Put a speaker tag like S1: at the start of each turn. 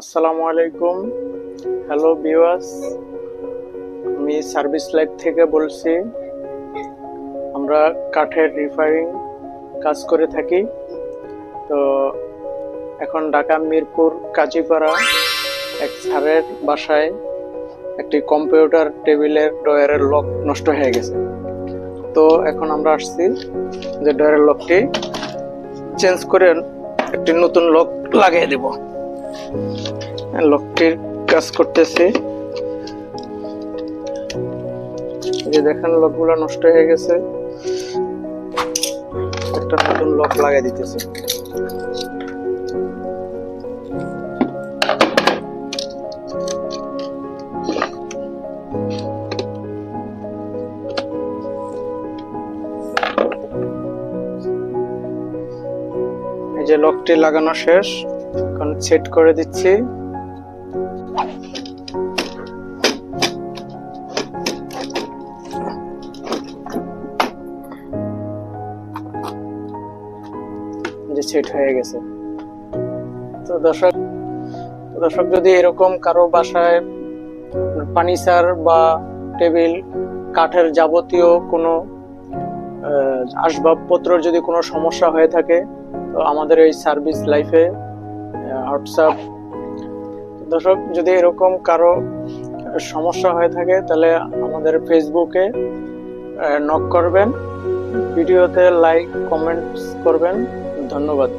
S1: আসসালামু আলাইকুম। Hello viewers আমি সার্ভিস লাইফ থেকে বলছি, আমরা কাঠের রিফারিং কাজ করে থাকি। তো এখন ঢাকা মিরপুর কাজীপাড়া এক স্যারের বাসায় একটি কম্পিউটার টেবিলের ডয়ারের লক নষ্ট হয়ে গেছে। তো এখন আমরা আসছি যে ডয়ারের লকটি চেঞ্জ করে একটি নতুন লক লাগিয়ে দেব। লকটির কাজ করতেছি। যে দেখেন, লকগুলো নষ্ট হয়ে গেছে। একটা নতুন লক লাগাই দিতেছে। যে লকটি লাগানো শেষ। এখন সেট করে দিচ্ছি। যে সেট হয়ে গেছে। তো দর্শক দর্শক, যদি এরকম কারও বাসায় ফার্নিচার বা টেবিল, কাঠের যাবতীয় কোনো আসবাবপত্র যদি কোনো সমস্যা হয়ে থাকে, তো আমাদের এই সার্ভিস লাইফে হোয়াটসঅ্যাপ দর্শক, যদি এরকম কারও সমস্যা হয়ে থাকে, তাহলে আমাদের ফেসবুকে নক করবেন। ভিডিওতে লাইক কমেন্টস করবেন। ধন্যবাদ।